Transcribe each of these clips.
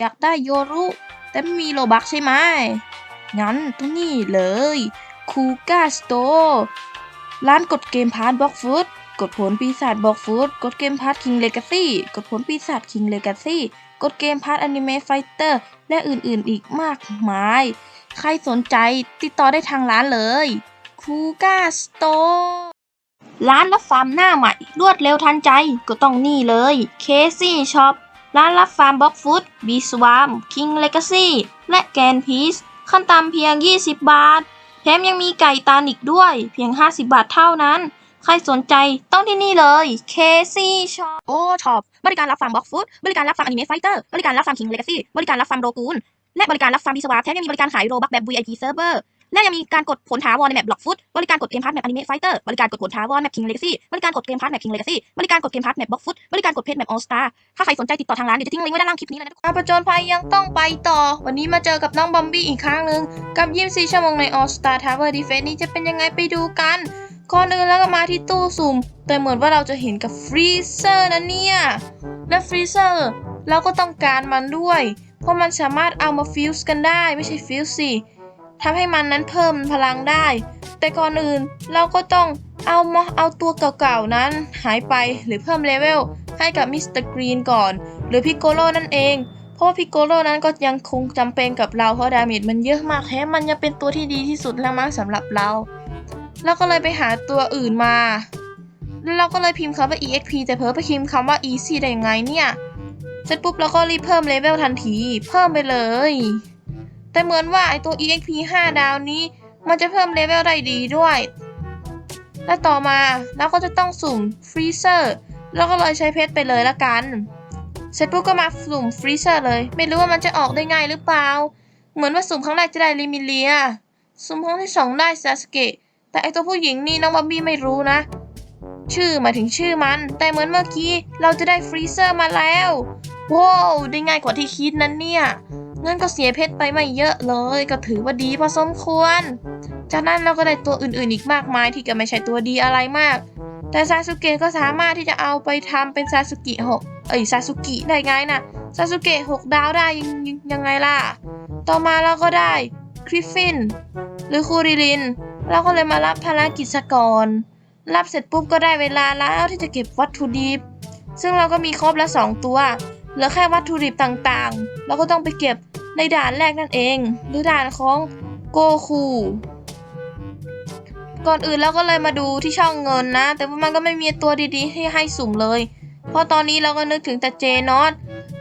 อยากได้โยรุ แต่ไม่มีโลบักใช่ไหม งั้นต้องนี่เลยคูก้าสโตร์ร้านกดเกมพาร์ทบล็อกฟุตกดผลปีศาจบล็อกฟุตกดเกมพาร์ทคิงเลกาซี่กดผลปีศาจคิงเลกาซี่กดเกมพาร์ทอนิเมะไฟเตอร์และอื่นๆอีกมากมาย ใครสนใจติดต่อได้ทางร้านเลยคูก้าสโตร์ร้านรับฟาร์มหน้าใหม่ รวดเร็วทันใจก็ต้องนี่เลยเคซี่ช็อป ร้านรับฟาร์มบล็อกฟุตบีสวามคิงเลกาซี่และแกนพีซขั้นต่ำเพียง 20 บาท แถมยังมีไก่ตานิกด้วย เพียง 50 บาทเท่านั้น ใครสนใจต้องที่นี่เลยเคซี่ช็อปโอ้ช็อปบริการรับฟาร์มบล็อกฟุตบริการรับฟาร์มอนิเมะไฟเตอร์บริการรับฟาร์มคิงเลกาซี่บริการรับฟาร์มโรกูนและบริการรับฟาร์มบีสวามแถมยังมีบริการขายโรบักแบบ VIP Server และยังมีการกดผลถาวรในแมปบล็อกฟุตบริการกดเกมพาร์ทแมปอนิเมะไฟเตอร์บริการกดผลถาวรแมปคิงเลกซี่บริการกดเกมพาร์ทแมปคิงเลกซี่บริการกดเกมพาร์ทแมปบล็อกฟุตบริการกดเพจแมปออสตาถ้าใครสนใจติดต่อทางร้านเดี๋ยวจะทิ้งลิงก์ไว้ด้านล่างคลิปนี้เลยนะทุกคนอาประจนภัยยังต้องไปต่อ วันนี้มาเจอกับน้องบอมบี้อีกครั้งหนึ่งกับ24ชั่วโมงใน All Star Tower Defense นี้จะเป็นยังไงไปดูกันก่อนอื่นแล้วก็มาที่ตู้สุ่มแต่เหมือนว่าเราจะเห็นกับฟรีเซอร์นะเนี่ยและฟรีเซอร์เราก็ต้องการมันด้วย เพราะมันสามารถเอามาฟิวส์กันได้ไม่ใช่ฟิวส์สิ ทำให้มันนั้นเพิ่มพลังได้ แต่ก่อนอื่นเราก็ต้องเอามาเอาตัวเก่าๆนั้นหายไปหรือเพิ่มเลเวลให้กับมิสเตอร์กรีนก่อน หรือพิโกโลนั่นเองเพราะว่าพิโกโลนั้นก็ยังคงจำเป็นกับเราเพราะดาเมจมันเยอะมากแถมมันยังเป็นตัวที่ดีที่สุดแล้วมั้งสำหรับเราเราก็เลยไปหาตัวอื่นมาแล้วเราก็เลยพิมพ์คำว่า exp แต่เพิ่มไปพิมพ์คำว่า easy ได้ยังไงเนี่ย เสร็จปุ๊บเราก็รีบเพิ่มเลเวลทันที เพิ่มไปเลย แต่เหมือนว่าไอตัว exp 5 ดาวนี้ มันจะเพิ่มเลเวลได้ดีด้วย และต่อมาเราก็จะต้องสุ่มฟรีเซอร์เราก็เลยใช้เพชรไปเลยละกัน เสร็จปุ๊บก็มาสุ่มฟรีเซอร์เลย ไม่รู้ว่ามันจะออกได้ง่ายหรือเปล่า เหมือนว่าสุ่มครั้งแรกจะได้ลิมิเลีย สุ่มครั้งที่สองได้ซาสเกะ แต่ไอตัวผู้หญิงนี่น้องบ๊อบบี้ไม่รู้นะ ชื่อหมายถึงชื่อมัน แต่เหมือนเมื่อกี้เราจะได้ฟรีเซอร์มาแล้ว ว้าว ได้ง่ายกว่าที่คิดนั้นเนี่ย งั้นก็เสียเพชรไปไม่เยอะเลย ก็ถือว่าดีพอสมควร จากนั้นเราก็ได้ตัวอื่นๆอีกมากมายที่ก็ไม่ใช่ตัวดีอะไรมาก แต่ซาสุเกะก็สามารถที่จะเอาไปทำเป็นซาสุกิหกเอ้ยซาสุกิได้ไงนะซาสุเกะหกดาวได้ยังยังยังไงล่ะ ต่อมาเราก็ได้คริฟฟินหรือคูริลิน เราก็เลยมารับภารกิจก่อน รับเสร็จปุ๊บก็ได้เวลาแล้วที่จะเก็บวัตถุดิบ ซึ่งเราก็มีครบแล้วสองตัว เหลือแค่วัตถุดิบต่างๆ เราก็ต้องไปเก็บ ในด่านแรกนั่นเอง หรือด่านของโกคูก่อนอื่นเราก็เลยมาดูที่ช่องเงินนะ แต่ว่ามันก็ไม่มีตัวดีๆ ให้ให้สุ่มเลย เพราะตอนนี้เราก็นึกถึงแต่เจนอต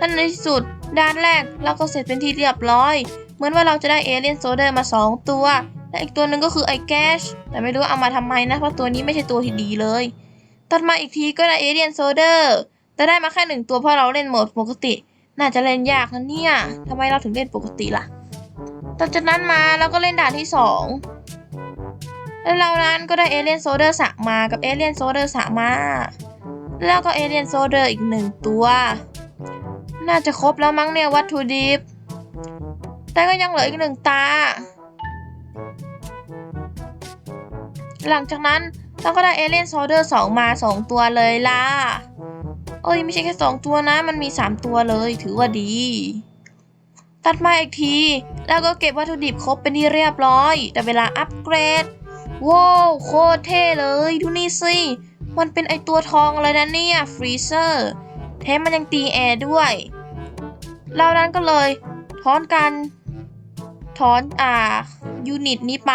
นั่นในที่สุดด้านแรกเราก็เสร็จเป็นที่เรียบร้อย เหมือนว่าเราจะได้เอเลียนโซเดอร์มา 2 ตัว และอีกตัวหนึ่งก็คือไอแกชแต่ไม่รู้เอามาทำไมนะ เพราะตัวนี้ไม่ใช่ตัวที่ดีเลยตัดมาอีกทีก็ได้เอเลียนโซเดอร์แต่ได้มาแค่หนึ่งตัวเพราะเราเล่นโหมดปกติ น่าจะเล่นยากนะเนี่ยทำไมเราถึงเล่นปกติล่ะต่อจากนั้นมาเราก็เล่นด่านที่สองแล้วเรานั้นก็ได้เอเลียนโซเดอร์สะมากับเอเลียนโซเดอร์สะมา แล้วก็เอเลียนโซเดอร์อีกหนึ่งตัว น่าจะครบแล้วมั้งเนี่ยวัตถุดิบ แต่ก็ยังเหลืออีกหนึ่งตา หลังจากนั้นเราก็ได้เอเลียนโซเดอร์สองมาสองตัวเลยล่ะ เอ้ยไม่ใช่แค่สองตัวนะ มันมีสามตัวเลยถือว่าดี ตัดมาอีกที แล้วก็เก็บวัตถุดิบครบเป็นที่เรียบร้อย แต่เวลาอัปเกรดว้าวโคตรเท่เลย ดูนี่สิ มันเป็นไอตัวทองเลยนะเนี่ยฟรีเซอร์แถมมันยังตีแอร์ด้วยเรานั้นก็เลยถอนกันถอนอ่ายูนิตนี้ไป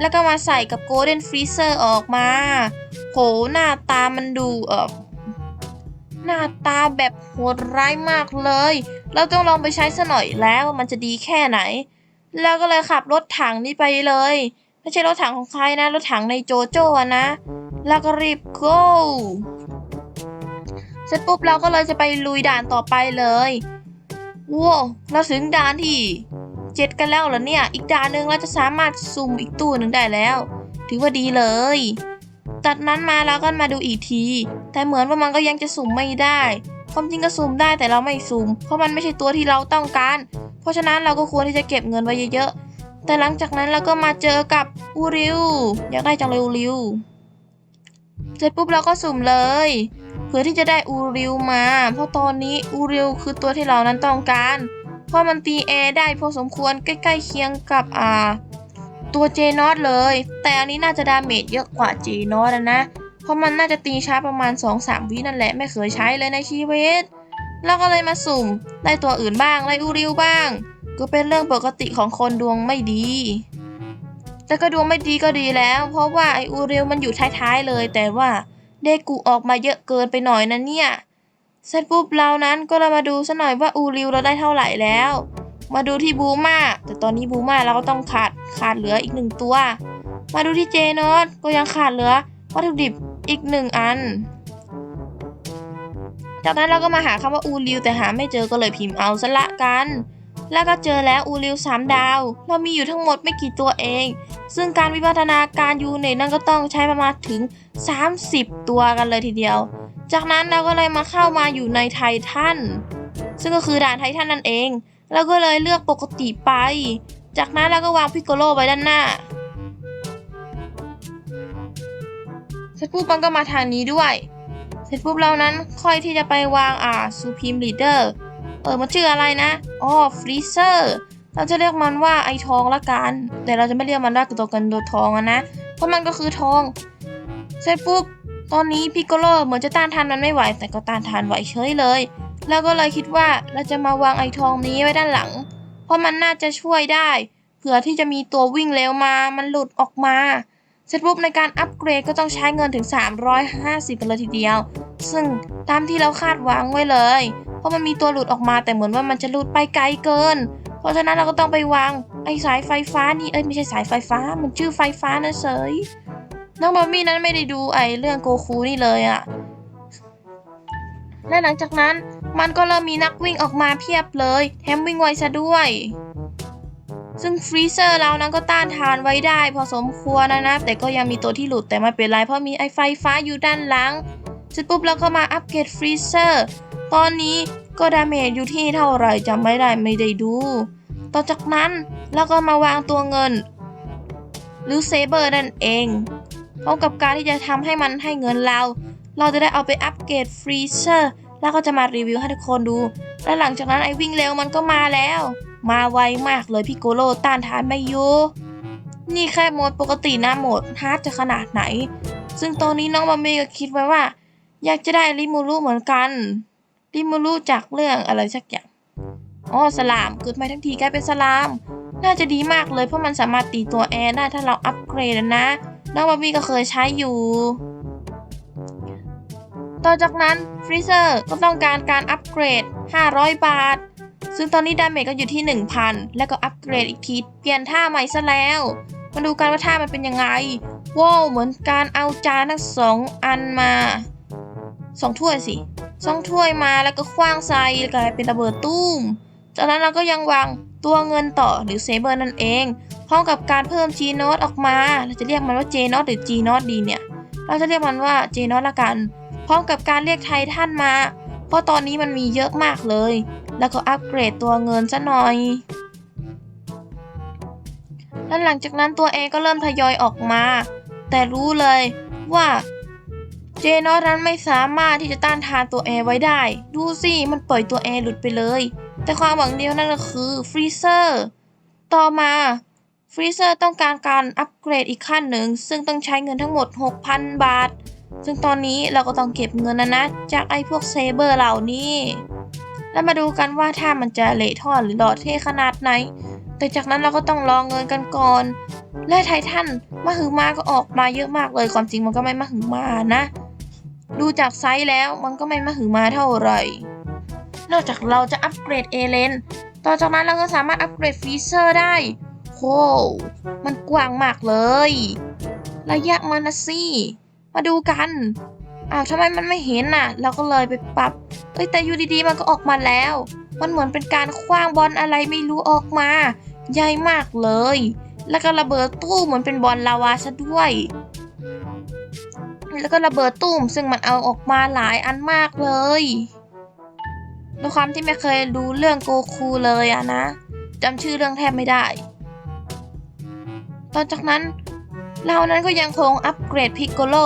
แล้วก็มาใส่กับโกลเด้นฟรีเซอร์ออกมา โหหน้าตามันดูเออ น้าตาแบบโหดร้ายมากเลย เราต้องลองไปใช้ซะหน่อยแล้วมันจะดีแค่ไหน แล้วก็เลยขับรถถังนี้ไปเลย ไม่ใช่รถถังของใครนะ รถถังในโจโจ้นะ แล้วก็รีบ go เสร็จปุ๊บเราก็เลยจะไปลุยด่านต่อไปเลยว้าวเราถึงด่านที่เจ็ดกันแล้วเหรอเนี่ย อีกด่านหนึ่งเราจะสามารถซุ่มอีกตู้หนึ่งได้แล้ว ถือว่าดีเลย จากนั้นมาเราก็มาดูอีกที แต่เหมือนว่ามันก็ยังจะสุ่มไม่ได้ ความจริงก็สุ่มได้แต่เราไม่สุ่ม เพราะมันไม่ใช่ตัวที่เราต้องการ เพราะฉะนั้นเราก็ควรที่จะเก็บเงินไว้เยอะๆ แต่หลังจากนั้นเราก็มาเจอกับอูริว อยากได้จังเลยอูริว เสร็จปุ๊บเราก็สุ่มเลย เพื่อที่จะได้อูริวมา เพราะตอนนี้อูริวคือตัวที่เรานั้นต้องการ เพราะมันตีแอร์ได้พอสมควรใกล้ๆเคียงกับอ่า ตัวเจนอตเลย แต่อันนี้น่าจะดาเมจเยอะกว่าเจนอตนะ เพราะมันน่าจะตีช้าประมาณ 2-3 วินั่นแหละไม่เคยใช้เลยในชีวิตแล้วก็เลยมาสุ่ม ได้ตัวอื่นบ้างได้อูริวบ้าง ก็เป็นเรื่องปกติของคนดวงไม่ดี แต่ก็ดวงไม่ดีก็ดีแล้ว เพราะว่าไออูริวมันอยู่ท้ายๆเลย แต่ว่าเดกูออกมาเยอะเกินไปหน่อยนะเนี่ยเสร็จปุ๊บเรานั้นก็เลยมาดูซะหน่อยว่าอูริวเราได้เท่าไหร่แล้ว มาดูที่บูมาแต่ตอนนี้บูมาเราก็ต้องขาดขาดเหลืออีกหนึ่งตัว มาดูที่เจนอตก็ยังขาดเหลือวัตถุดิบอีกหนึ่งอัน จากนั้นเราก็มาหาคำว่าอูริวแต่หาไม่เจอก็เลยพิมพ์เอาซะละกัน แล้วก็เจอแล้วอูริวสามดาว เรามีอยู่ทั้งหมดไม่กี่ตัวเอง ซึ่งการวิวัฒนาการยูเนตนั่นก็ต้องใช้ประมาณถึง 30 ตัวกันเลยทีเดียว จากนั้นเราก็เลยมาเข้ามาอยู่ในไททันซึ่งก็คือด่านไททันนั่นเอง เราก็เลยเลือกปกติไป จากนั้นเราก็วางพิกโกโลไว้ด้านหน้าเสร็จปุ๊บมันก็มาทางนี้ด้วย เสร็จปุ๊บเรานั้นค่อยที่จะไปวางอ่าซูพีมลีดเดอร์เออมันชื่ออะไรนะอ๋อฟรีเซอร์เราจะเรียกมันว่าไอทองละกัน แต่เราจะไม่เรียกมันว่าตัวกันตัวทองอะนะ เพราะมันก็คือทอง เสร็จปุ๊บตอนนี้พิกโกโลเหมือนจะต้านทานมันไม่ไหว แต่ก็ต้านทานไหวเฉยเลย แล้วก็เลยคิดว่าเราจะมาวางไอทองนี้ไว้ด้านหลัง เพราะมันน่าจะช่วยได้ เผื่อที่จะมีตัววิ่งเร็วมา มันหลุดออกมาเสร็จปุ๊บในการอัปเกรดก็ต้องใช้เงินถึง 350กันเลยทีเดียว ซึ่งตามที่เราคาดหวังไว้เลย เพราะมันมีตัวหลุดออกมาแต่เหมือนว่ามันจะหลุดไปไกลเกิน เพราะฉะนั้นเราก็ต้องไปวางไอ้สายไฟฟ้านี่เอ้ยไม่ใช่สายไฟฟ้า มันชื่อไฟฟ้านะเสยน้องบอมมี่นั้นไม่ได้ดูไอ้เรื่องโกคูนี่เลยอะ และหลังจากนั้นมันก็เริ่มมีนักวิ่งออกมาเพียบเลยแถมวิ่งไวซะด้วย ซึ่งฟรีเซอร์เรานั้นก็ต้านทานไว้ได้ พอสมควรนะนะ แต่ก็ยังมีตัวที่หลุดแต่ไม่เป็นไรเพราะมีไอไฟฟ้าอยู่ด้านหลังเสร็จปุ๊บเราก็มาอัปเกรดฟรีเซอร์ตอนนี้ก็ดาเมจอยู่ที่เท่าไหร่จำไม่ได้ไม่ได้ดู ต่อจากนั้นเราก็มาวางตัวเงิน หรือเซเบอร์นั่นเองพร้อมกับการที่จะทำให้มันให้เงินเรา เราจะได้เอาไปอัปเกรดฟรีเซอร์แล้วก็จะมารีวิวให้ทุกคนดู และหลังจากนั้นไอ้วิ่งเร็วมันก็มาแล้ว มาไวมากเลยพี่โกโลต้านทานไม่อยู่นี่แค่โหมดปกตินะโหมดฮาร์ดจะขนาดไหน ซึ่งตอนนี้น้องมาเมก็คิดไว้ว่า อยากจะได้ริมูรุเหมือนกัน ริมูรุจากเรื่องอะไรสักอย่างอ๋อสลามเกิดมาทั้งทีกลายเป็นสลาม น่าจะดีมากเลยเพราะมันสามารถตีตัวแอร์ได้ถ้าเราอัปเกรดนะ น้องบอบบี้ก็เคยใช้อยู่ ต่อจากนั้นฟรีเซอร์ก็ต้องการการอัปเกรด 500 บาท ซึ่งตอนนี้ดาเมจก็อยู่ที่ 1,000 แล้วก็อัปเกรดอีกที เปลี่ยนท่าใหม่ซะแล้ว มาดูกันว่าท่ามันเป็นยังไงว้าวเหมือนการเอาจานทั้งสองอันมาสองถ้วยสิสองถ้วยมาแล้วก็คว้างใส่กลายเป็นระเบิดตุ้ม จากนั้นเราก็ยังวางตัวเงินต่อหรือเซเบอร์นั่นเองพร้อมกับการเพิ่ม G n o t ออกมา เราจะเรียกมันว่า J n o t หรือ G n o t ดีเนี่ย เราจะเรียกมันว่า J n o t ละกัน พร้อมกับการเรียกไททันมา เพราะตอนนี้มันมีเยอะมากเลย แล้วก็อัปเกรดตัวเงินซะหน่อยและหลังจากนั้นตัวเองก็เริ่มทยอยออกมา แต่รู้เลยว่าเจนอตนั้นไม่สามารถที่จะต้านทานตัวแอไว้ได้ ดูสิมันปล่อยตัวแอหลุดไปเลย แต่ความหวังเดียวนั่นก็คือฟรีเซอร์ต่อมาฟรีเซอร์ต้องการการอัปเกรดอีกขั้นหนึ่ง ซึ่งต้องใช้เงินทั้งหมด 6,000 บาท ซึ่งตอนนี้เราก็ต้องเก็บเงินนะนะ จากไอ้พวกเซเบอร์เหล่านี้ แล้วมาดูกันว่าถ้ามันจะเละทอหรือหล่อเท่ขนาดไหน แต่จากนั้นเราก็ต้องรองเงินกันก่อน และไททันมาหือมาก็ออกมาเยอะมากเลย ความจริงมันก็ไม่มาหือมานะ ดูจากไซส์แล้วมันก็ไม่มาหือมาเท่าไหร่ นอกจากเราจะอัปเกรดเอเลนต่อจากนั้นเราก็สามารถอัปเกรดฟีเซอร์ได้โหมันกว้างมากเลย ระยะมันนะสิ มาดูกัน อ้าวทำไมมันไม่เห็นน่ะ เราก็เลยไปปรับ เอ้ยแต่อยู่ดีๆมันก็ออกมาแล้ว มันเหมือนเป็นการคว้างบอลอะไรไม่รู้ออกมา ใหญ่มากเลย แล้วก็ระเบิดตู้เหมือนเป็นบอลลาวาซะด้วย แล้วก็ระเบิดตุ้มซึ่งมันเอาออกมาหลายอันมากเลยด้วยความที่ไม่เคยดูเรื่องโกคูเลยอะนะจำชื่อเรื่องแทบไม่ได้ต่อจากนั้น เรานั้นก็ยังคงอัปเกรดพิกโกโล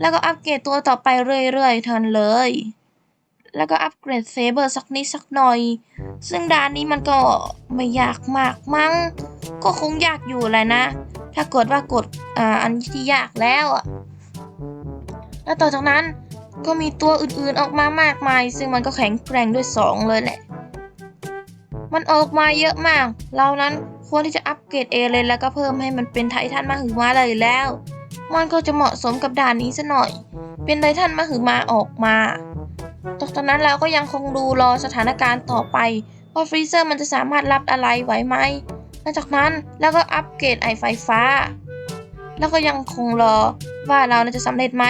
แล้วก็อัปเกรดตัวต่อไปเรื่อยๆทันเลย แล้วก็อัปเกรดเซเบอร์สักนิดสักหน่อย ซึ่งด่านนี้มันก็ไม่ยากมากมั้ง ก็คงยากอยู่แหละนะ ถ้ากดว่ากดอ่าอันที่ยากแล้วอะแล้วต่อจากนั้นก็มีตัวอื่นๆออกมามากมาย ซึ่งมันก็แข็งแกร่งด้วยสองเลยแหละ มันออกมาเยอะมาก เรานั้น ควรที่จะอัปเกรดเอเลยแล้วก็เพิ่มให้มันเป็นไททันมาหือมาเลยแล้ว มันก็จะเหมาะสมกับด่านนี้ซะหน่อย เป็นไททันมาหือมาออกมาจากนั้นเราก็ยังคงดูรอสถานการณ์ต่อไปว่าฟรีเซอร์มันจะสามารถรับอะไรไหวไหมหลังจากนั้นแล้วก็อัปเกรดไอไฟฟ้า แล้วก็ยังคงรอว่าเราจะสำเร็จไหม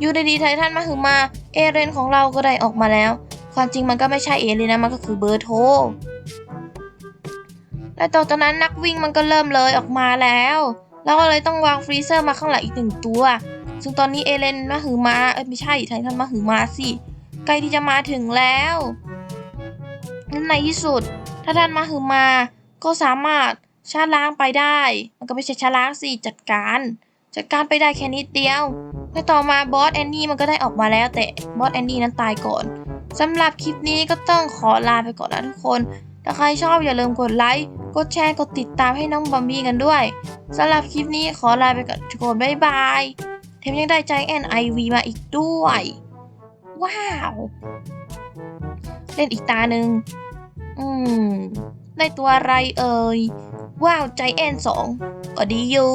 อยู่ดีๆไททันมาหือมาเอเรนของเราก็ได้ออกมาแล้ว ความจริงมันก็ไม่ใช่เอเรนนะมันก็คือเบอร์โทร และต่อจากนั้นนักวิ่งมันก็เริ่มเลยออกมาแล้วแล้วก็เลยต้องวางฟรีเซอร์มาข้างหลังอีกหนึ่งตัว ซึ่งตอนนี้เอเลนมาหือมาเอ้ยไม่ใช่ไททันมาหือมาสิใกล้ที่จะมาถึงแล้วนในที่สุด ถ้าท่านมาหือมา ก็สามารถชาร์จล้างไปได้ มันก็ไม่ใช่ชาร์จล้างสิจัดการ จัดการไปได้แค่นิดเดียว และต่อมาบอสแอนนี่มันก็ได้ออกมาแล้วแต่บอสแอนนี่นั้นตายก่อนสำหรับคลิปนี้ก็ต้องขอลาไปก่อนนะทุกคน ถ้าใครชอบอย่าลืมกดไลค์ กดแชร์ กดติดตามให้น้องบอมบี้กันด้วยสำหรับคลิปนี้ขอลาไปก่อนทุกคนบ๊ายบายแถมยังได้ใจแอนไอวีมาอีกด้วย ว้าว เล่นอีกตาหนึ่งอืม ได้ตัวอะไรเอ่ย ว้าวใจแอนสองก็ดีอยู่